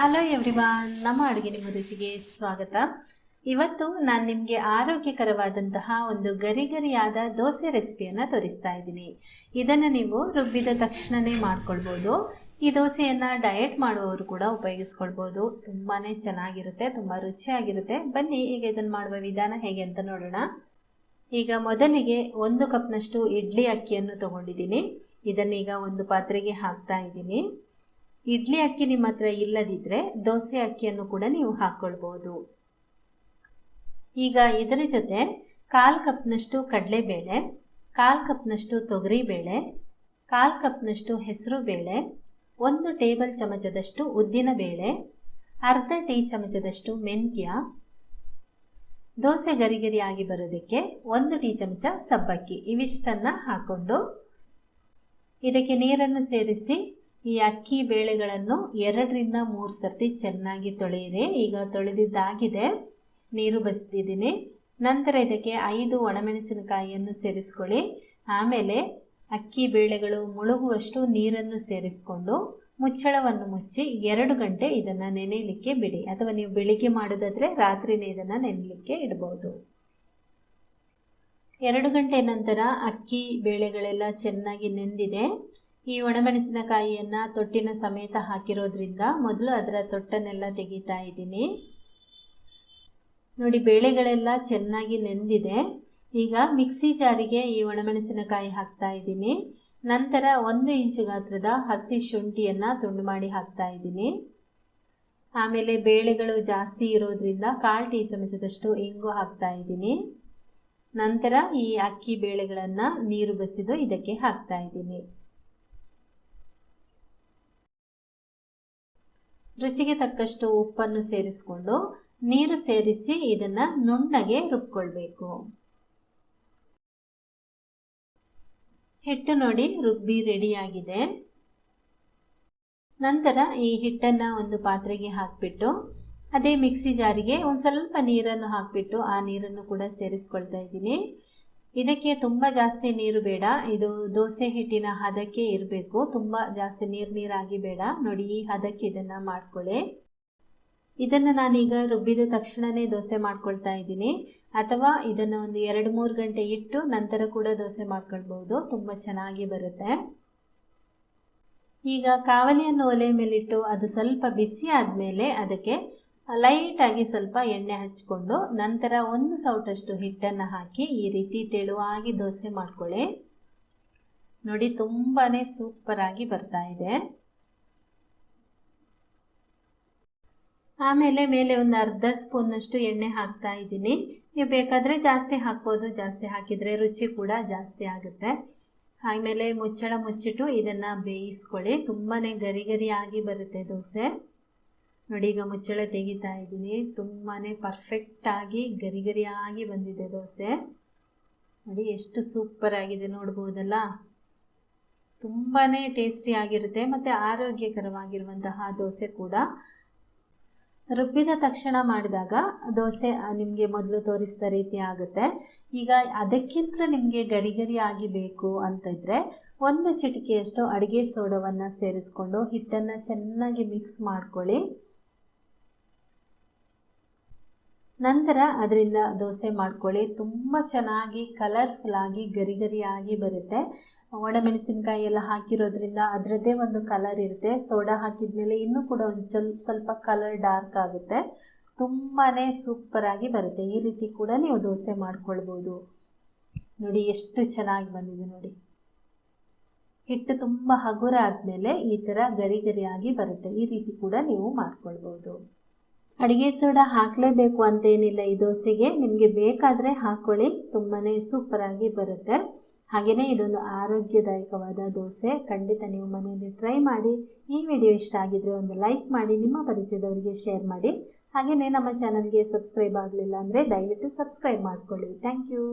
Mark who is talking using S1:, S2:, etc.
S1: Hello everyone ನಮ್ಮ ಅಡುಗೆ ನಿಮ್ಮ ರುಚಿಗೆ ಸ್ವಾಗತ. ಇವತ್ತು ನಾನು ನಿಮಗೆ ಆರೋಗ್ಯಕರವಾದಂತಹ ಒಂದು ಗರಿ ಗರಿಯಾದ ದೋಸೆ ರೆಸಿಪಿಯನ್ನು ತೋರಿಸ್ತಾ ಇದ್ದೀನಿ. ಇದನ್ನು ನೀವು ರುಬ್ಬಿದ ತಕ್ಷಣವೇ ಮಾಡ್ಕೊಳ್ಬೋದು. ಈ ದೋಸೆಯನ್ನು ಡಯಟ್ ಮಾಡುವವರು ಕೂಡ ಉಪಯೋಗಿಸ್ಕೊಳ್ಬೋದು. ತುಂಬಾ ಚೆನ್ನಾಗಿರುತ್ತೆ, ತುಂಬ ರುಚಿಯಾಗಿರುತ್ತೆ. ಬನ್ನಿ, ಈಗ ಇದನ್ನು ಮಾಡುವ ವಿಧಾನ ಹೇಗೆ ಅಂತ ನೋಡೋಣ. ಈಗ ಮೊದಲಿಗೆ ಒಂದು ಕಪ್ನಷ್ಟು ಇಡ್ಲಿ ಅಕ್ಕಿಯನ್ನು ತಗೊಂಡಿದ್ದೀನಿ. ಇದನ್ನೀಗ ಒಂದು ಪಾತ್ರೆಗೆ ಹಾಕ್ತಾ ಇದ್ದೀನಿ. ಇಡ್ಲಿ ಅಕ್ಕಿ ನಿಮ್ಮ ಹತ್ರ ಇಲ್ಲದಿದ್ದರೆ ದೋಸೆ ಅಕ್ಕಿಯನ್ನು ಕೂಡ ನೀವು ಹಾಕ್ಕೊಳ್ಬೋದು ಈಗ ಇದರ ಜೊತೆ ಕಾಲು ಕಪ್ನಷ್ಟು ಕಡಲೆಬೇಳೆ, ಕಾಲು ಕಪ್ನಷ್ಟು ತೊಗರಿಬೇಳೆ, ಕಾಲು ಕಪ್ನಷ್ಟು ಹೆಸರು ಬೇಳೆ ಒಂದು ಟೇಬಲ್ ಚಮಚದಷ್ಟು ಉದ್ದಿನ ಬೇಳೆ ಅರ್ಧ ಟೀ ಚಮಚದಷ್ಟು ಮೆಂತ್ಯ, ದೋಸೆ ಗರಿ ಆಗಿ ಬರೋದಕ್ಕೆ ಒಂದು ಟೀ ಚಮಚ ಸಬ್ಬಕ್ಕಿ. ಇವಿಷ್ಟನ್ನು ಹಾಕ್ಕೊಂಡು ಇದಕ್ಕೆ ನೀರನ್ನು ಸೇರಿಸಿ ಈ ಅಕ್ಕಿ ಬೇಳೆಗಳನ್ನು ಎರಡರಿಂದ ಮೂರು ಸರ್ತಿ ಚೆನ್ನಾಗಿ ತೊಳೆಯಿರಿ. ಈಗ ತೊಳೆದಿದ್ದಾಗಿದೆ. ನೀರು ಬಸಿದಿದ್ದೀನಿ. ನಂತರ ಇದಕ್ಕೆ ಐದು ಒಣಮೆಣಸಿನಕಾಯಿಯನ್ನು ಸೇರಿಸ್ಕೊಳ್ಳಿ. ಆಮೇಲೆ ಅಕ್ಕಿ ಬೇಳೆಗಳು ಮುಳುಗುವಷ್ಟು ನೀರನ್ನು ಸೇರಿಸ್ಕೊಂಡು ಮುಚ್ಚಳವನ್ನು ಮುಚ್ಚಿ ಎರಡು ಗಂಟೆ ಇದನ್ನು ನೆನೆಯಲಿಕ್ಕೆ ಬಿಡಿ. ಅಥವಾ ನೀವು ಬೆಳಿಗ್ಗೆ ಮಾಡೋದಾದರೆ ರಾತ್ರಿನೇ ಇದನ್ನು ನೆನೆಯಲಿಕ್ಕೆ ಇಡ್ಬೋದು. ಎರಡು ಗಂಟೆ ನಂತರ ಅಕ್ಕಿ ಬೇಳೆಗಳೆಲ್ಲ ಚೆನ್ನಾಗಿ ನೆಂದಿದೆ. ಈ ಒಣಮೆಣಸಿನಕಾಯಿಯನ್ನು ತೊಟ್ಟಿನ ಸಮೇತ ಹಾಕಿರೋದ್ರಿಂದ ಮೊದಲು ಅದರ ತೊಟ್ಟನ್ನೆಲ್ಲ ತೆಗಿತಾ ಇದ್ದೀನಿ. ನೋಡಿ, ಬೇಳೆಗಳೆಲ್ಲ ಚೆನ್ನಾಗಿ ನೆಂದಿದೆ. ಈಗ ಮಿಕ್ಸಿ ಜಾರಿಗೆ ಈ ಒಣಮೆಣಸಿನಕಾಯಿ ಹಾಕ್ತಾ ಇದ್ದೀನಿ. ನಂತರ ಒಂದು ಇಂಚು ಗಾತ್ರದ ಹಸಿ ಶುಂಠಿಯನ್ನು ತುಂಡು ಮಾಡಿ ಹಾಕ್ತಾ ಇದ್ದೀನಿ. ಆಮೇಲೆ ಬೇಳೆಗಳು ಜಾಸ್ತಿ ಇರೋದ್ರಿಂದ ಕಾಲು ಟೀ ಚಮಚದಷ್ಟು ಇಂಗು ಹಾಕ್ತಾ ಇದ್ದೀನಿ. ನಂತರ ಈ ಅಕ್ಕಿ ಬೇಳೆಗಳನ್ನು ನೀರು ಬಸಿದು ಇದಕ್ಕೆ ಹಾಕ್ತಾ ಇದ್ದೀನಿ. ರುಚಿಗೆ ತಕ್ಕಷ್ಟು ಉಪ್ಪನ್ನು ಸೇರಿಸಿಕೊಂಡು ನೀರು ಸೇರಿಸಿ ಇದನ್ನು ನುಣ್ಣಗೆ ರುಬ್ಕೊಳ್ಬೇಕು. ಹಿಟ್ಟು ನೋಡಿ ರುಬ್ಬಿ ರೆಡಿಯಾಗಿದೆ. ನಂತರ ಈ ಹಿಟ್ಟನ್ನು ಒಂದು ಪಾತ್ರೆಗೆ ಹಾಕಿಬಿಟ್ಟು ಅದೇ ಮಿಕ್ಸಿ ಜಾರಿಗೆ ಒಂದು ಸ್ವಲ್ಪ ನೀರನ್ನು ಹಾಕಿಬಿಟ್ಟು ಆ ನೀರನ್ನು ಕೂಡ ಸೇರಿಸ್ಕೊಳ್ತಾ ಇದ್ದೀನಿ. ಇದಕ್ಕೆ ತುಂಬ ಜಾಸ್ತಿ ನೀರು ಬೇಡ. ಇದು ದೋಸೆ ಹಿಟ್ಟಿನ ಹದಕ್ಕೆ ಇರಬೇಕು. ತುಂಬ ಜಾಸ್ತಿ ನೀರು ನೀರಾಗಿ ಬೇಡ. ನೋಡಿ, ಈ ಹದಕ್ಕೆ ಇದನ್ನು ಮಾಡ್ಕೊಳ್ಳಿ. ಇದನ್ನು ನಾನೀಗ ರುಬ್ಬಿದ ತಕ್ಷಣವೇ ದೋಸೆ ಮಾಡ್ಕೊಳ್ತಾ ಇದ್ದೀನಿ. ಅಥವಾ ಇದನ್ನು ಒಂದು ಎರಡು ಮೂರು ಗಂಟೆ ಇಟ್ಟು ನಂತರ ಕೂಡ ದೋಸೆ ಮಾಡ್ಕೊಳ್ಬೋದು ತುಂಬ ಚೆನ್ನಾಗಿ ಬರುತ್ತೆ. ಈಗ ಕಾವಲಿಯನ್ನು ಒಲೆ ಮೇಲಿಟ್ಟು ಅದು ಸ್ವಲ್ಪ ಬಿಸಿ ಆದಮೇಲೆ ಅದಕ್ಕೆ ಲೈಟಾಗಿ ಸ್ವಲ್ಪ ಎಣ್ಣೆ ಹಚ್ಕೊಂಡು ನಂತರ ಒಂದು ಸೌಟಷ್ಟು ಹಿಟ್ಟನ್ನು ಹಾಕಿ ಈ ರೀತಿ ತೆಳುವಾಗಿ ದೋಸೆ ಮಾಡ್ಕೊಳ್ಳಿ. ನೋಡಿ ತುಂಬಾ ಸೂಪರಾಗಿ ಬರ್ತಾ ಇದೆ. ಆಮೇಲೆ ಮೇಲೆ ಒಂದು ಅರ್ಧ ಸ್ಪೂನ್ನಷ್ಟು ಎಣ್ಣೆ ಹಾಕ್ತಾ ಇದ್ದೀನಿ. ನೀವು ಬೇಕಾದರೆ ಜಾಸ್ತಿ ಹಾಕ್ಬೋದು, ಜಾಸ್ತಿ ಹಾಕಿದರೆ ರುಚಿ ಕೂಡ ಜಾಸ್ತಿ ಆಗುತ್ತೆ. ಆಮೇಲೆ ಮುಚ್ಚಳ ಮುಚ್ಚಿಟ್ಟು ಇದನ್ನು ಬೇಯಿಸ್ಕೊಳ್ಳಿ. ತುಂಬಾ ಗರಿ ಗರಿಯಾಗಿ ಬರುತ್ತೆ ದೋಸೆ. ನೋಡಿ, ಈಗ ಮುಚ್ಚಳ ತೆಗಿತಾ ಇದ್ದೀನಿ. ತುಂಬಾ ಪರ್ಫೆಕ್ಟಾಗಿ ಗರಿ ಗರಿಯಾಗಿ ಬಂದಿದೆ ದೋಸೆ. ನೋಡಿ, ಎಷ್ಟು ಸೂಪರ್ ಆಗಿದೆ ನೋಡ್ಬೋದಲ್ಲ? ತುಂಬಾ ಟೇಸ್ಟಿಯಾಗಿರುತ್ತೆ ಮತ್ತು ಆರೋಗ್ಯಕರವಾಗಿರುವಂತಹ ದೋಸೆ ಕೂಡ. ರುಬ್ಬಿದ ತಕ್ಷಣ ಮಾಡಿದಾಗ ದೋಸೆ ನಿಮಗೆ ಮೊದಲು ತೋರಿಸಿದ ರೀತಿ ಆಗುತ್ತೆ. ಈಗ ಅದಕ್ಕಿಂತ ನಿಮಗೆ ಗರಿ ಗರಿ ಆಗಿ ಬೇಕು ಅಂತಿದ್ರೆ ಒಂದು ಚಿಟಿಕೆಯಷ್ಟು ಅಡುಗೆ ಸೋಡವನ್ನು ಸೇರಿಸ್ಕೊಂಡು ಹಿಟ್ಟನ್ನು ಚೆನ್ನಾಗಿ ಮಿಕ್ಸ್ ಮಾಡ್ಕೊಳ್ಳಿ. ನಂತರ ಅದರಿಂದ ದೋಸೆ ಮಾಡ್ಕೊಳ್ಳಿ. ತುಂಬ ಚೆನ್ನಾಗಿ ಕಲರ್ಫುಲ್ಲಾಗಿ ಗರಿ ಗರಿಯಾಗಿ ಬರುತ್ತೆ. ಒಣಮೆಣಸಿನ್ಕಾಯಿ ಎಲ್ಲ ಹಾಕಿರೋದ್ರಿಂದ ಅದರದ್ದೇ ಒಂದು ಕಲರ್ ಇರುತ್ತೆ. ಸೋಡಾ ಹಾಕಿದ ಮೇಲೆ ಇನ್ನೂ ಕೂಡ ಒಂದು ಚಲ್, ಸ್ವಲ್ಪ ಕಲರ್ ಡಾರ್ಕ್ ಆಗುತ್ತೆ. ತುಂಬಾ ಸೂಪರಾಗಿ ಬರುತ್ತೆ. ಈ ರೀತಿ ಕೂಡ ನೀವು ದೋಸೆ ಮಾಡ್ಕೊಳ್ಬೋದು. ನೋಡಿ, ಎಷ್ಟು ಚೆನ್ನಾಗಿ ಬಂದಿದೆ ನೋಡಿ. ಹಿಟ್ಟು ತುಂಬ ಹಗುರ ಆದಮೇಲೆ ಈ ಥರ ಗರಿ ಗರಿಯಾಗಿ ಬರುತ್ತೆ. ಈ ರೀತಿ ಕೂಡ ನೀವು ಮಾಡ್ಕೊಳ್ಬೋದು. ಅಡುಗೆ ಸೋಡಾ ಹಾಕಲೇಬೇಕು ಅಂತೇನಿಲ್ಲ ಈ ದೋಸೆಗೆ. ನಿಮಗೆ ಬೇಕಾದರೆ ಹಾಕ್ಕೊಳ್ಳಿ ತುಂಬಾ ಸೂಪರಾಗಿ ಬರುತ್ತೆ. ಹಾಗೆಯೇ ಇದೊಂದು ಆರೋಗ್ಯದಾಯಕವಾದ ದೋಸೆ. ಖಂಡಿತ ನೀವು ಮನೆಯಲ್ಲಿ ಟ್ರೈ ಮಾಡಿ. ಈ ವಿಡಿಯೋ ಇಷ್ಟ ಆಗಿದ್ರೆ ಒಂದು ಲೈಕ್ ಮಾಡಿ, ನಿಮ್ಮ ಪರಿಚಯದವರಿಗೆ ಶೇರ್ ಮಾಡಿ. ಹಾಗೆಯೇ ನಮ್ಮ ಚಾನಲ್ಗೆ ಸಬ್ಸ್ಕ್ರೈಬ್ ಆಗಲಿಲ್ಲ ಅಂದರೆ ದಯವಿಟ್ಟು ಸಬ್ಸ್ಕ್ರೈಬ್ ಮಾಡಿಕೊಳ್ಳಿ. Thank you